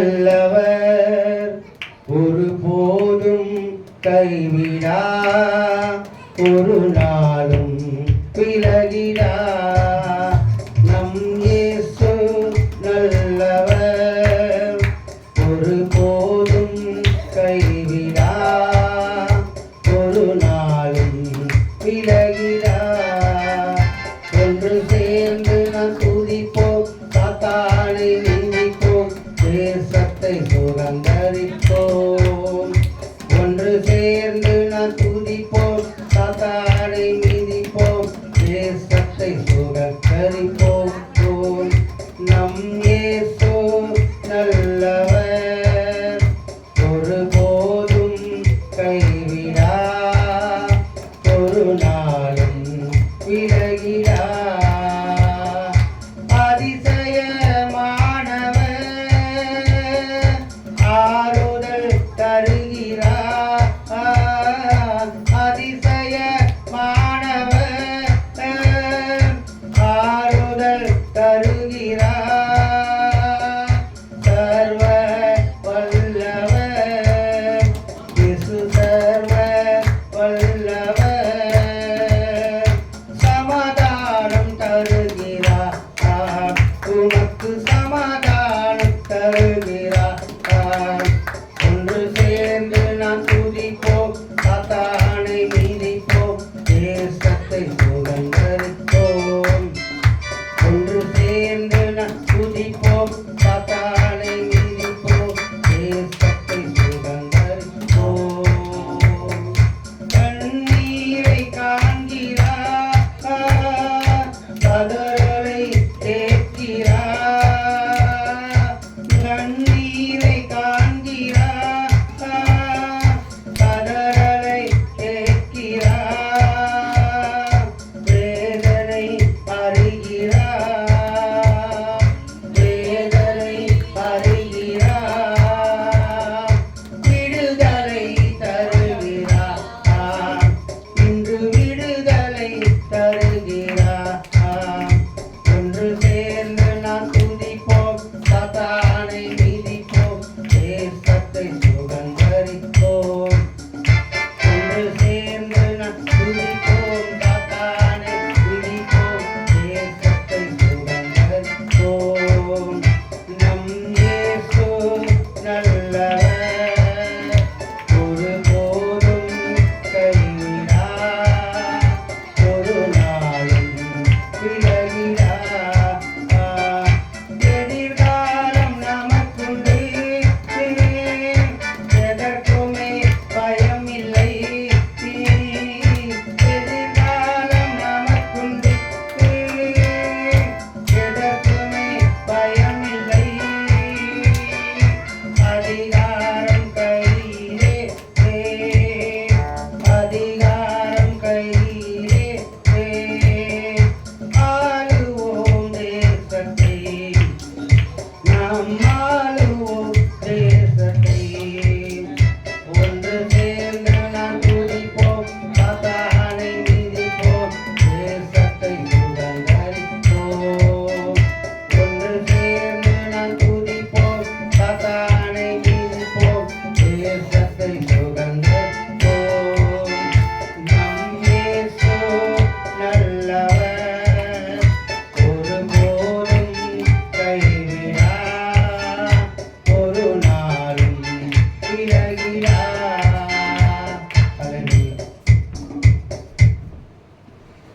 வல்லவர். ஒரு போதும் கைவிடா ஒரு நாளும் விலகிடா. நம் இயேசு நல்லவர். ஒரு கண்டறிப்போம். ஒன்று சேர்ந்து நான் துதிப்போம். தாத்தாடை மிதிப்போம். தேசத்தை சுகக்கரிப்போம் நம் ஏசோ நல்லவர். ஒருபோதும் கைவிடா ஒரு நாளும் விலகிடா.